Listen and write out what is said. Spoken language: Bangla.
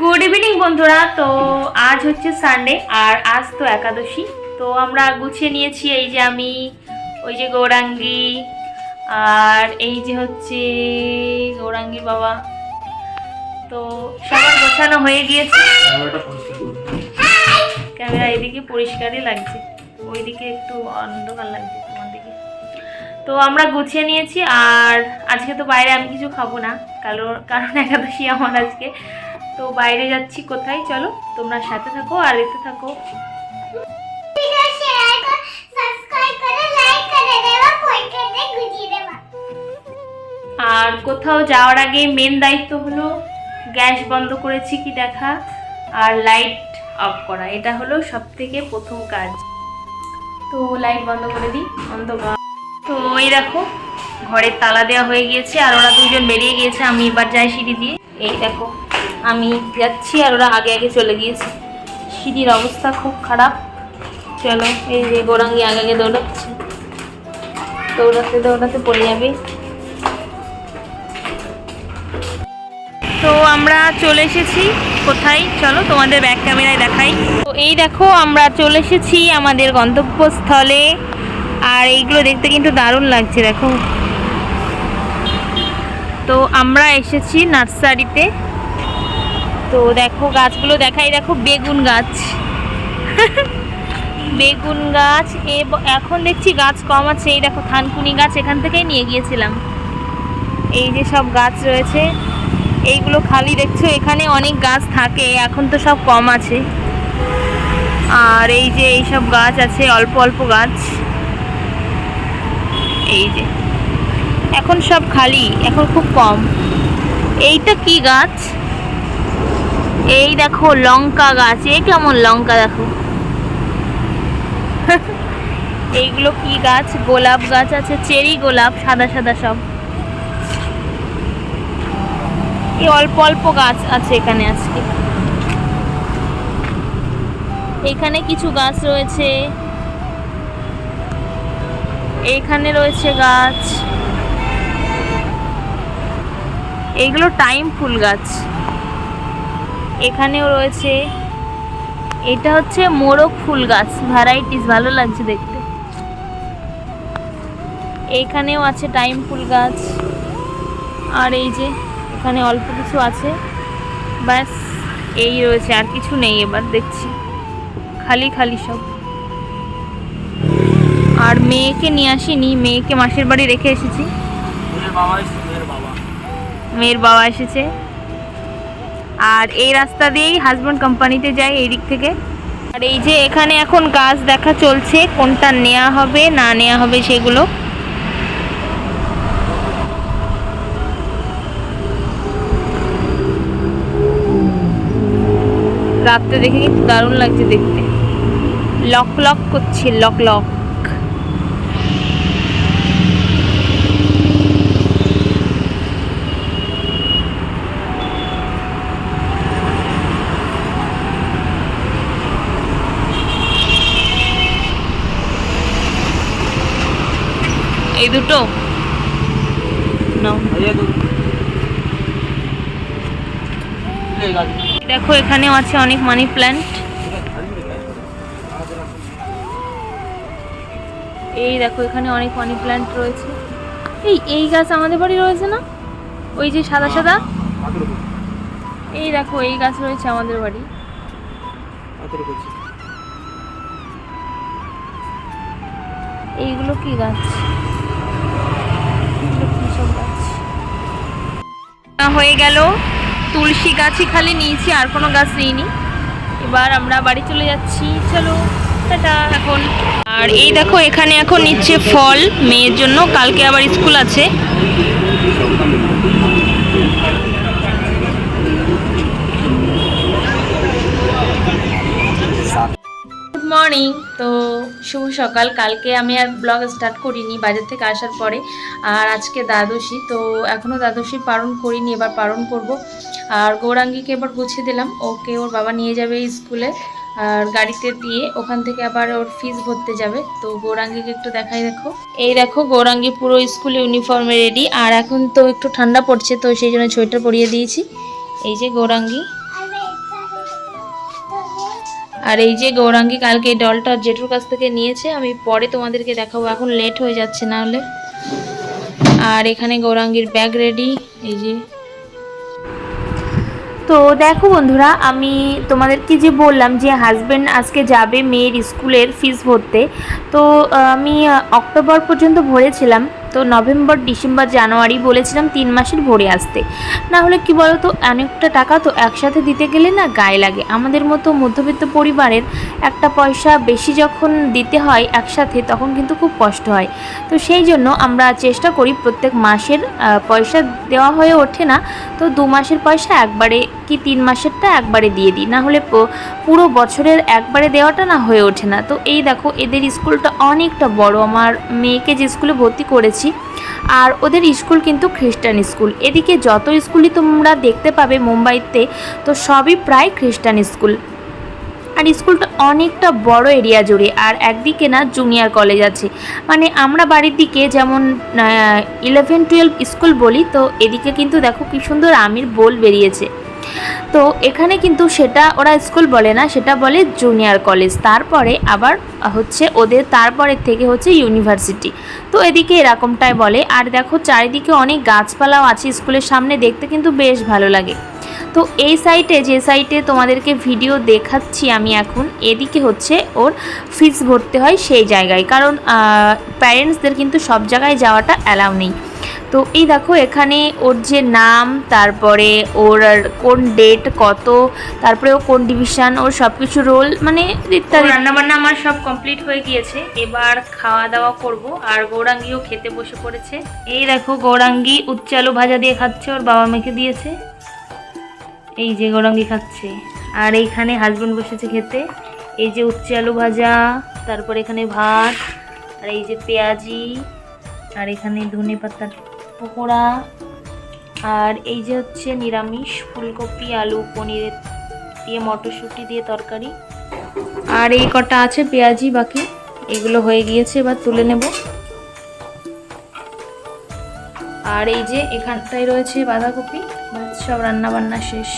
গুড ইভিনিং বন্ধুরা। তো আজ হচ্ছে সানডে আর আজ তো একাদশী। তো আমরা গুছিয়ে নিয়েছি এই যে আমি, ওই যে গৌরাঙ্গী, আর এই যে হচ্ছে গৌরাঙ্গীর বাবা। তো সবার গোছানো হয়ে গিয়েছে। ক্যামেরা এদিকে পরিষ্কারই লাগছে, ওইদিকে একটু অন্ধকার লাগছে। তো আমরা গুছিয়ে নিয়েছি আর আজকে তো বাইরে আমি কিছু খাব না কারণ কারণ একাদশী আমার আজকে। তো বাইরে যাচ্ছি কোথায়? চলো তোমরা সাথে থাকো আর দেখতে থাকো। আর কোথাও যাওয়ার আগে মেন দায়িত্ব হলো গ্যাস বন্ধ করেছি কি দেখা আর লাইট অফ করা। এটা হলো সব থেকে প্রথম কাজ। তো লাইট বন্ধ করে দিই অন্ধকার। তো এই দেখো, ঘরের তালা দেওয়া হয়ে গিয়েছে আর ওরা দুজন বেরিয়ে গিয়েছে, আমি এবার যাই সিঁড়ি দিয়ে। এই দেখো, আমি যাচ্ছি আর ওরা আগে আগে চলে গিয়েছে। সিঁড়ির অবস্থা খুব খারাপ। চলো, এই যে গোরাঙ্গি আগে আগে দৌড়াচ্ছে। দৌড়াতে দৌড়াতে পড়ে যাবে। তো আমরা চলে এসেছি কোথায়? চলো তোমাদের ব্যাক ক্যামেরায় দেখাই। তো এই দেখো, আমরা চলে এসেছি আমাদের গন্তব্যস্থলে। আর এইগুলো দেখতে কিন্তু দারুণ লাগছে, দেখো। তো আমরা এসেছি নার্সারিতে। তো দেখো, গাছগুলো দেখাই, দেখো, বেগুন গাছ। বেগুন গাছ এখন দেখছি গাছ কম আছে, এই দেখো, থানকুনি গাছ এখান থেকেই নিয়ে গিয়েছিলাম। এই যে সব গাছ রয়েছে, এইগুলো খালি দেখছ, এখানে অনেক গাছ থাকে, এখন তো সব কম আছে। আর এই যে এই সব গাছ আছে, অল্প অল্প গাছ। এই যে। এখন সব খালি, এখন খুব কম। এইটা কি গাছ? এই দেখো লঙ্কা গাছ, এই কেমন লঙ্কা দেখো। এইগুলো কি গাছ? গোলাপ গাছ আছে, চেরি গোলাপ, সাদা সাদা সব। এই অল্প অল্প গাছ আছে এখানে আজকে। এখানে কিছু গাছ রয়েছে। এইখানে রয়েছে গাছ। এইগুলো টাইম ফুল গাছ। এখানেও রয়েছে। এটা হচ্ছে মোরগ ফুল গাছ। ভ্যারাইটিস ভালো লাগছে দেখতে। এইখানেও আছে টাইম ফুল গাছ। আর এই যে, এখানে অল্প কিছু আছে। ব্যাস, এই রয়েছে। আর কিছু নেই এবার, দেখছি। খালি খালি সব। মেয়েকে নিয়ে আসিনি মেয়েকে মাসির বাড়ি রেখে এসেছি। মেয়ের বাবা এসেছে আর এই রাস্তা দিয়েই হাজব্যান্ড কোম্পানিতে যায় এই দিক থেকে। আর এই যে এখানে এখন গাছ দেখা চলছে কোনটা নেওয়া হবে না নেওয়া হবে সেগুলো। রাত্রে দেখে কিন্তু দারুণ লাগছে দেখতে। লক লক করছে লক লক। এই দুটো। দেখো, এখানেও আছে অনেক মানি প্ল্যান্ট এই দেখো, এখানে অনেক মানি প্ল্যান্ট রয়েছে। এই এই গাছ আমাদের বাড়ি রয়েছে না? ওই যে সাদা সাদা? এই দেখো, এই গাছ রয়েছে আমাদের বাড়ি। এইগুলো কি গাছ এগুলো কি সব গাছ না হয়ে গেল। তুলসী গাছই খালি নিয়েছি, আর কোনো গাছ নিইনি। এবার আমরা বাড়ি চলে যাচ্ছি। চলো এখন। আর এই দেখো, এখানে এখন নিচ্ছে ফল। মেয়ের জন্য, কালকে আবার স্কুল আছে গুড মর্নিং তো শুভ সকাল। কালকে আমি আর ব্লগ স্টার্ট করিনি, বাজার থেকে আসার পরে। আর আজকে দ্বাদশী, তো এখনও দ্বাদশী পালন করিনি, এবার পালন করব। আর গৌরাঙ্গীকে এবার গুছিয়ে দিলাম। ওকে ওর বাবা নিয়ে যাবে স্কুলে আর গাড়িতে দিয়ে ওখান থেকে আবার ওর ফিস ভরতে যাবে। তো গৌরাঙ্গীকে একটু দেখাই দেখো। এই দেখো, গৌরাঙ্গী পুরো স্কুল ইউনিফর্মে রেডি আর এখন তো একটু ঠান্ডা পড়ছে, তো সেই জন্য সোয়েটার পরিয়ে দিয়েছি। এই যে গৌরাঙ্গী। আর এই যে গৌরাঙ্গী কালকে এই ডলটা জেঠুর কাছ থেকে নিয়েছে, আমি পরে তোমাদেরকে দেখাবো। এখন লেট হয়ে যাচ্ছে না হলে। আর এখানে গৌরাঙ্গীর ব্যাগ রেডি এই যে। তো দেখো বন্ধুরা, আমি তোমাদেরকে যে বললাম যে হাজব্যান্ড আজকে যাবে মেয়ের স্কুলের ফিস ভরতে, তো আমি অক্টোবর পর্যন্ত ভরেছিলাম। তো নভেম্বর, ডিসেম্বর, জানুয়ারি বলেছিলাম তিন মাসের ভরে আসতে। না হলে কি বলো তো অনেকটা টাকা তো একসাথে দিতে গেলে না গায়ে লাগে। আমাদের মতো মধ্যবিত্ত পরিবারের একটা পয়সা বেশি যখন দিতে হয় একসাথে, তখন কিন্তু খুব কষ্ট হয়। তো সেই জন্য আমরা চেষ্টা করি প্রত্যেক মাসের পয়সা দেওয়া হয়ে ওঠে না, তো দু মাসের পয়সা একবারে কি তিন মাসেরটা একবারে দিয়ে দিই। না হলে পুরো বছরের একবারে দেওয়াটা না হয়ে ওঠে না। তো এই দেখো, এদের স্কুলটা অনেকটা বড়। আমার মেয়েকে যে স্কুলে ভর্তি করেছি আর ওদের স্কুল কিন্তু খ্রিস্টান স্কুল। এদিকে যত স্কুলই তোমরা দেখতে পাবে মুম্বাইতে, তো সবই প্রায় খ্রিস্টান স্কুল। আর স্কুলটা অনেকটা বড় এরিয়া জুড়ে, আর একদিকে না জুনিয়র কলেজ আছে। মানে আমরা বাড়ির দিকে যেমন ইলেভেন টুয়েলভ স্কুল বলি, তো এদিকে কিন্তু দেখো কি সুন্দর আমির বোল বেরিয়েছে। তো এখানে কিন্তু সেটা ওরা স্কুল বলে না, সেটা বলে জুনিয়র কলেজ তারপরে আবার হচ্ছে ওদের তারপরের থেকে হচ্ছে ইউনিভার্সিটি তো এদিকে এরকমটাই বলে। আর দেখো চারিদিকে অনেক গাছপালাও আছে স্কুলের সামনে, দেখতে কিন্তু বেশ ভালো লাগে। তো এই সাইটে যে সাইটে তোমাদেরকে ভিডিও দেখাচ্ছি আমি এখন, এদিকে হচ্ছে ওর ফিস ভরতে হয় সেই জায়গায়। কারণ প্যারেন্টসদের কিন্তু সব জায়গায় যাওয়াটা অ্যালাউ নেই। তো এই দেখো এখানে ওর যে নাম তারপরে ওর আর কোন ডেট কত তারপরে ও কোন ডিভিশন ওর সব কিছু রোল মানে ইত্যাদি রান্নাবান্না আমার সব কমপ্লিট হয়ে গিয়েছে। এবার খাওয়া দাওয়া করব আর গৌরাঙ্গিও খেতে বসে পড়েছে। এই দেখো গৌরাঙ্গি উচ্চ আলু ভাজা দিয়ে খাচ্ছে ওর বাবা মেখে দিয়েছে। এই যে গৌরাঙ্গি খাচ্ছে। আর এইখানে হাজবেন্ড বসেছে খেতে। এই যে উচ্চে আলু ভাজা তারপর এখানে ভাত আর এই যে পেঁয়াজি আর এখানে ধনে পাতার পকোড়া, আর এই যে হচ্ছে নিরামিষ, ফুলকপি, আলু, পনিরের দিয়ে মটরশুঁটি দিয়ে তরকারি। আর এই কটা আছে পেঁয়াজি বাকি, এগুলো হয়ে গিয়েছে, এবার তুলে নেব। আর এই যে এখানটায় রয়েছে বাঁধাকপি সব রান্না বান্না শেষ।